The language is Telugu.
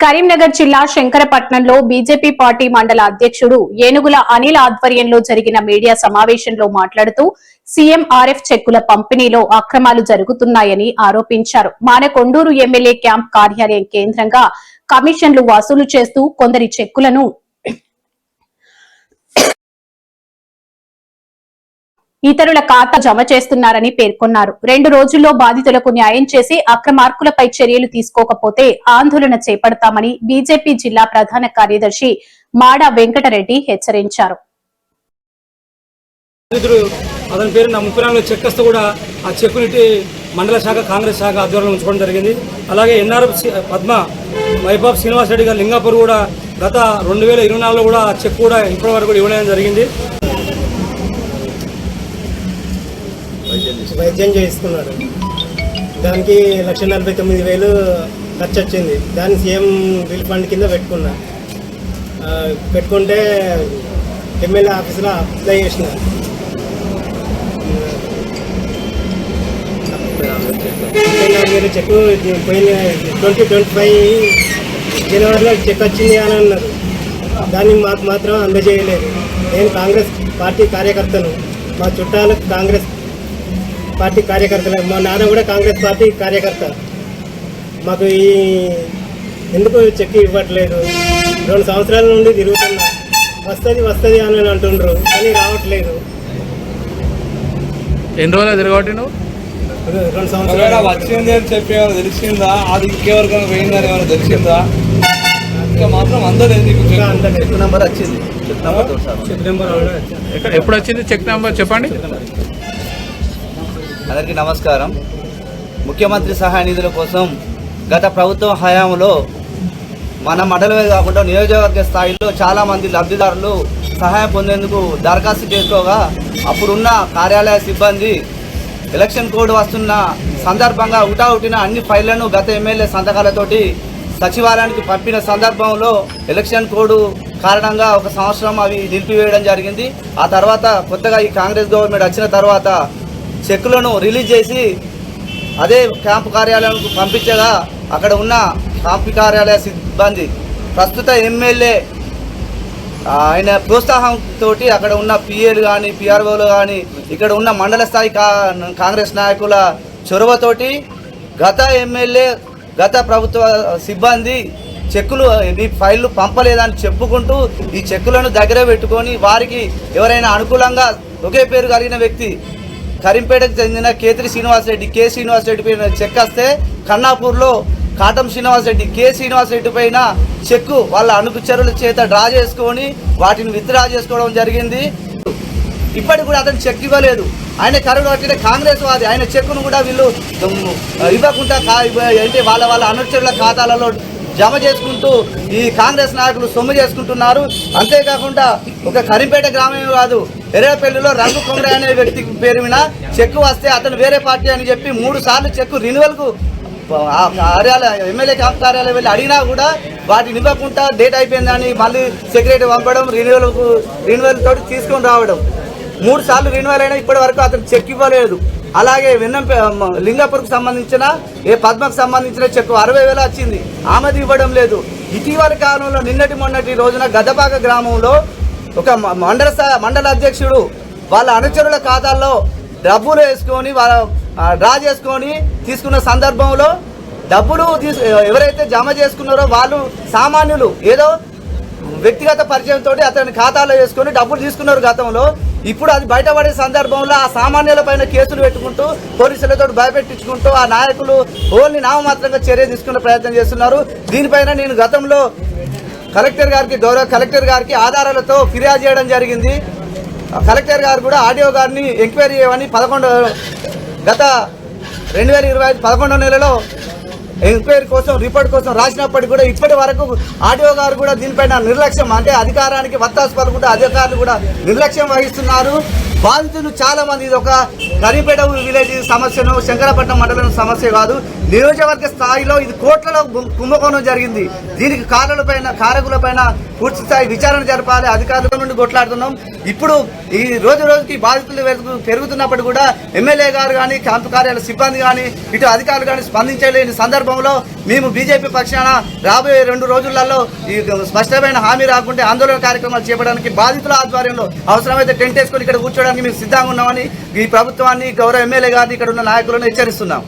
కరీంనగర్ జిల్లా శంకరపట్నంలో బీజేపీ పార్టీ మండల అధ్యక్షుడు ఏనుగుల అనిల్ ఆధ్వర్యంలో జరిగిన మీడియా సమావేశంలో మాట్లాడుతూ సీఎంఆర్ఎఫ్ చెక్కుల పంపిణీలో అక్రమాలు జరుగుతున్నాయని ఆరోపించారు. మానకొండూరు ఎమ్మెల్యే క్యాంప్ కార్యాలయం కేంద్రంగా కమిషన్లు వసూలు చేస్తూ కొందరి చెక్కులను ఇతరుల ఖాతా జమ చేస్తున్నారని పేర్కొన్నారు. రెండు రోజుల్లో బాధితులకు న్యాయం చేసి అక్రమార్కులపై చర్యలు తీసుకోకపోతే ఆందోళన చేపడతామని బీజేపీ జిల్లా ప్రధాన కార్యదర్శి మాడా వెంకటరెడ్డి హెచ్చరించారు. అతని పేరు నా ముప్పై నాలుగు కూడా ఆ చెక్కుని మండల శాఖ కాంగ్రెస్ శాఖ ఆధ్వర్యంలో ఉంచుకోవడం జరిగింది. అలాగే ఎన్ఆర్ఎఫ్ పద్మ వైభవ్ శ్రీనివాస్ రెడ్డి గారు లింగాపూర్ కూడా గత రెండు వేల ఇరవై నాలుగులో కూడా ఆ చెక్ కూడా ఇప్పటి కూడా ఇవ్వడం జరిగింది. వైద్యం చేయిస్తున్నాడు దానికి లక్ష నలభై తొమ్మిది వేలు ఖర్చు వచ్చింది దాన్ని సీఎం బిల్ ఫండ్ కింద పెట్టుకున్నా. పెట్టుకుంటే ఎమ్మెల్యే ఆఫీస్లో అప్లై చేసిన. ముప్పై చెక్ పోయిన ట్వంటీ ట్వంటీ ఫైవ్ జనవరిలో చెక్ వచ్చింది అని అన్నారు. దాన్ని మాకు మాత్రం అందజేయలేదు. నేను కాంగ్రెస్ పార్టీ కార్యకర్తను. మా చుట్టాలకు కాంగ్రెస్ పార్టీ కార్యకర్తలు. మా నాన్న కూడా కాంగ్రెస్ పార్టీ కార్యకర్త. మాకు ఈ ఎందుకు చెక్ ఇవ్వట్లేదు? రెండు సంవత్సరాల నుండి తిరుగుతున్నా. వస్తుంది వస్తుంది అని అంటుండ్రు కానీ రావట్లేదు. ఎన్ని రోజులు తిరగబట్టి నువ్వు రెండు సంవత్సరాలు. వచ్చింది అని చెప్పి ఏమైనా తెలిసిందా? అది ఇంకెవరికైనా పోయిందని ఏమైనా తెలిసిందా? ఇంకా మాత్రం అందలేదు చెక్ నెంబర్ వచ్చింది. చెక్ నెంబర్ ఎప్పుడు వచ్చింది? చెక్ నెంబర్ చెప్పండి. అందరికీ నమస్కారం. ముఖ్యమంత్రి సహాయ నిధుల కోసం గత ప్రభుత్వం హయాంలో మన మండలమే కాకుండా నియోజకవర్గ స్థాయిలో చాలామంది లబ్ధిదారులు సహాయం పొందేందుకు దరఖాస్తు చేసుకోగా అప్పుడున్న కార్యాలయ సిబ్బంది ఎలక్షన్ కోడ్ వస్తున్న సందర్భంగా ఉటావుటిన అన్ని ఫైళ్ళను గత ఎమ్మెల్యే సంతకాలతోటి సచివాలయానికి పంపిన సందర్భంలో ఎలక్షన్ కోడ్ కారణంగా ఒక సంవత్సరం అవి నిలిపివేయడం జరిగింది. ఆ తర్వాత కొత్తగా ఈ కాంగ్రెస్ గవర్నమెంట్ వచ్చిన తర్వాత చెక్కులను రిలీజ్ చేసి అదే క్యాంపు కార్యాలయానికి పంపించగా అక్కడ ఉన్న క్యాంపు కార్యాలయ సిబ్బంది ప్రస్తుత ఎమ్మెల్యే ఆయన ప్రోత్సాహం తోటి అక్కడ ఉన్న పిఏలు కానీ పిఆర్ఓలు కానీ ఇక్కడ ఉన్న మండల స్థాయి కా కాంగ్రెస్ నాయకుల చొరవతోటి గత ఎమ్మెల్యే గత ప్రభుత్వ సిబ్బంది చెక్కులు నీ ఫైళ్ళు పంపలేదని చెప్పుకుంటూ ఈ చెక్కులను దగ్గర పెట్టుకొని వారికి ఎవరైనా అనుకూలంగా ఒకే పేరు కలిగిన వ్యక్తి కరీంపేటకు చెందిన కేతిరి శ్రీనివాసరెడ్డి కే శ్రీనివాసరెడ్డి పైన చెక్ వస్తే కన్నాపూర్లో కాటం శ్రీనివాసరెడ్డి కే శ్రీనివాసరెడ్డి పైన చెక్కు వాళ్ళ అనుకుచరుల చేత డ్రా చేసుకొని వాటిని విత్డ్రా చేసుకోవడం జరిగింది. ఇప్పటికి కూడా అతను చెక్ ఇవ్వలేదు. ఆయన కరుడు పట్టిన కాంగ్రెస్ వాది ఆయన చెక్కును కూడా వీళ్ళు ఇవ్వకుండా అంటే వాళ్ళ వాళ్ళ అనుచరుల ఖాతాలలో జమ చేసుకుంటూ ఈ కాంగ్రెస్ నాయకులు సొమ్ము చేసుకుంటున్నారు. అంతేకాకుండా ఒక కరీంపేట గ్రామమే కాదు ఎర్రపల్లిలో రంగు కుమరే అనే వ్యక్తి పేరు మీద చెక్కు వస్తే అతను వేరే పార్టీ అని చెప్పి మూడు సార్లు చెక్కు రినివల్కు ఆ కార్యాలయ ఎమ్మెల్యే కార్యాలయం వెళ్ళి అడిగినా కూడా వాటిని ఇవ్వకుండా డేట్ అయిపోయిందని మళ్ళీ సెక్రటరీ పంపడం రినివల్కు రినివల్ తోటి తీసుకొని రావడం. మూడు సార్లు రినివల్ అయినా ఇప్పటి వరకు అతను చెక్ ఇవ్వలేదు. అలాగే విన్నం లింగాపూర్కు సంబంధించిన ఏ పద్మకు సంబంధించిన చెక్కు అరవై వేలు వచ్చింది. ఆమెది ఇవ్వడం లేదు. ఇటీవల కాలంలో నిన్నటి మొన్నటి రోజున గద్దపాక గ్రామంలో ఒక మ- మండల మండల అధ్యక్షుడు వాళ్ళ అనుచరుల ఖాతాల్లో డబ్బులు వేసుకొని వాళ్ళ డ్రా చేసుకొని తీసుకున్న సందర్భంలో డబ్బులు తీసు ఎవరైతే జమ చేసుకున్నారో వాళ్ళు సామాన్యులు ఏదో వ్యక్తిగత పరిచయంతో అతని ఖాతాలో వేసుకొని డబ్బులు తీసుకున్నారు గతంలో. ఇప్పుడు అది బయటపడే సందర్భంలో ఆ సామాన్యుల పైన కేసులు పెట్టుకుంటూ పోలీసులతో భయపెట్టించుకుంటూ ఆ నాయకులు ఓన్లీ నామమాత్రంగా చర్య తీసుకునే ప్రయత్నం చేస్తున్నారు. దీనిపైన నేను గతంలో కలెక్టర్ గారికి గౌరవ కలెక్టర్ గారికి ఆధారాలతో ఫిర్యాదు చేయడం జరిగింది. కలెక్టర్ గారు కూడా ఆడియో గారిని ఎంక్వైరీ చేయమని పదకొండు గత రెండు వేల ఇరవై ఐదు పదకొండో నెలలో ఎంక్వైరీ కోసం రిపోర్ట్ కోసం రాసినప్పటికీ కూడా ఇప్పటి వరకు ఆడియో గారు కూడా దీనిపైన నిర్లక్ష్యం అంటే అధికారానికి వత్తాసు పలుకుంటే అధికారులు కూడా నిర్లక్ష్యం వహిస్తున్నారు. బాధితులు చాలా మంది ఇది ఒక కరీంపేట విలేజ్ సమస్యను శంకరపట్నం మండలం సమస్య కాదు. నియోజకవర్గ స్థాయిలో ఇది కోట్లలో కుంభకోణం జరిగింది. దీనికి కారుల పైన పూర్తి స్థాయి విచారణ జరపాలి. అధికారుల నుండి కొట్లాడుతున్నాం. ఇప్పుడు ఈ రోజు రోజుకి బాధితులు పెరుగుతున్నప్పుడు కూడా ఎమ్మెల్యే గారు కానీ క్యాంపు కార్యాలయ సిబ్బంది కానీ ఇటు అధికారులు కానీ స్పందించలేని సందర్భంలో మేము బీజేపీ పక్షాన రాబోయే రెండు రోజులలో ఈ స్పష్టమైన హామీ రాకుంటే ఆందోళన కార్యక్రమాలు చేపడానికి బాధితుల ఆధ్వర్యంలో అవసరమైతే టెంట్ వేసుకొని ఇక్కడ కూర్చోడానికి మేము సిద్ధంగా ఉన్నామని ఈ ప్రభుత్వం ప్రభుత్వాన్ని గౌరవ ఎమ్మెల్యే గారిని ఇక్కడ ఉన్న నాయకులను హెచ్చరిస్తున్నాం.